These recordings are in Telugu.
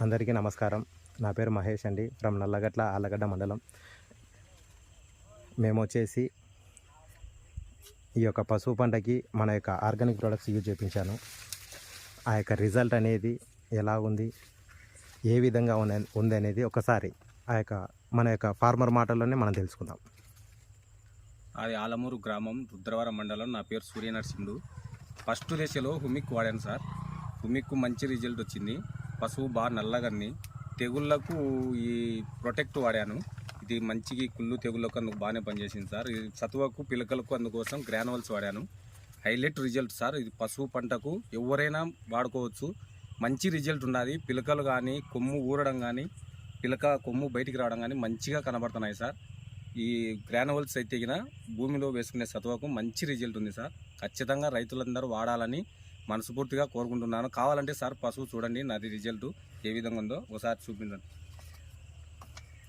అందరికీ నమస్కారం. నా పేరు మహేష్ అండి. ఫ్రమ్ నల్లగట్ల ఆలగడ్డ మండలం. మేము వచ్చేసి ఈ యొక్క పసుపు పంటకి మన యొక్క ఆర్గానిక్ ప్రొడక్ట్స్ యూజ్ చేయించాను ఆ యొక్క రిజల్ట్ అనేది ఎలా ఉంది? ఏ విధంగా ఉంది అనేది ఒకసారి ఆ యొక్క మన యొక్క ఫార్మర్ మాటల్లోనే మనం తెలుసుకుందాం. అది ఆలమూరు గ్రామం రుద్రవరం మండలం. నా పేరు సూర్య నరసింహుడు ఫస్ట్ దశలో హుమిక్ వాడాను సార్. హుమిక్ మంచి రిజల్ట్ వచ్చింది. పశువు బాగా నల్లగన్ని తెగుళ్ళకు ఈ ప్రొటెక్ట్ వాడాను. ఇది మంచిగా కుళ్ళు తెగుళ్ళకు అందుకు బాగానే పనిచేసింది సార్. ఇది సతువకు పిలకలకు అందుకోసం గ్రానువల్స్ వాడాను. Highlight result sir. ఇది పశువు పంటకు ఎవరైనా వాడుకోవచ్చు. మంచి రిజల్ట్ ఉన్నది పిలకలు కానీ కొమ్ము ఊరడం కానీ పిలక కొమ్ము బయటికి రావడం కానీ మంచిగా కనబడుతున్నాయి సార్. ఈ గ్రానువల్స్ అయితే భూమిలో వేసుకునే సత్వకు మంచి రిజల్ట్ ఉంది సార్. ఖచ్చితంగా రైతులందరూ వాడాలని మనస్ఫూర్తిగా కోరుకుంటున్నాను. కావాలంటే సార్ పశువు చూడండి నాది రిజల్ట్ ఏ విధంగా ఉందో ఒకసారి చూపించండి.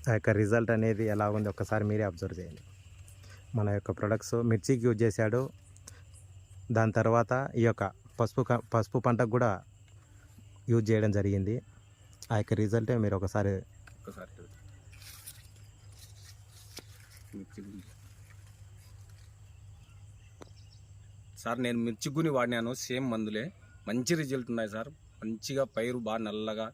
ఆ యొక్క రిజల్ట్ అనేది ఎలా ఉంది ఒకసారి మీరే అబ్జర్వ్ చేయండి. మన యొక్క ప్రొడక్ట్స్ మిర్చికి యూజ్ చేశాడు. దాని తర్వాత ఈ యొక్క పసుపు పసుపు పంటకు కూడా యూజ్ చేయడం జరిగింది. ఆ యొక్క రిజల్టే మీరు ఒకసారి ఒకసారి సార్ నేను మిర్చిగుని వాడినాను సేమ్ మందులే. మంచి రిజల్ట్ ఉన్నాయి సార్. మంచిగా పైరు బాగా నల్లగా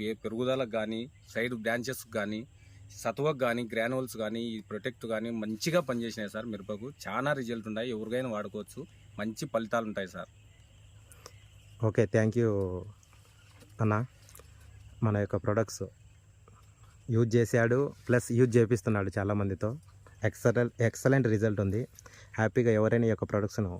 ఏ- పెరుగుదలకు కానీ సైడ్ బ్రాంచెస్ కానీ సత్వకు కానీ గ్రానువల్స్ కానీ ఈ ప్రొటెక్ట్ కానీ మంచిగా పనిచేసినాయి సార్ మిరపకు. చాలా రిజల్ట్ ఉన్నాయి. ఎవరికైనా వాడుకోవచ్చు. మంచి ఫలితాలు ఉంటాయి సార్. ఓకే థ్యాంక్ యూ అన్న. మన యొక్క ప్రొడక్ట్స్ యూజ్ చేశాడు ప్లస్ యూజ్ చేపిస్తున్నాడు చాలామందితో. ఎక్సలెంట్ రిజల్ట్ ఉంది. హ్యాపీగా ఎవరైనా ఈ యొక్క ప్రొడక్ట్స్ను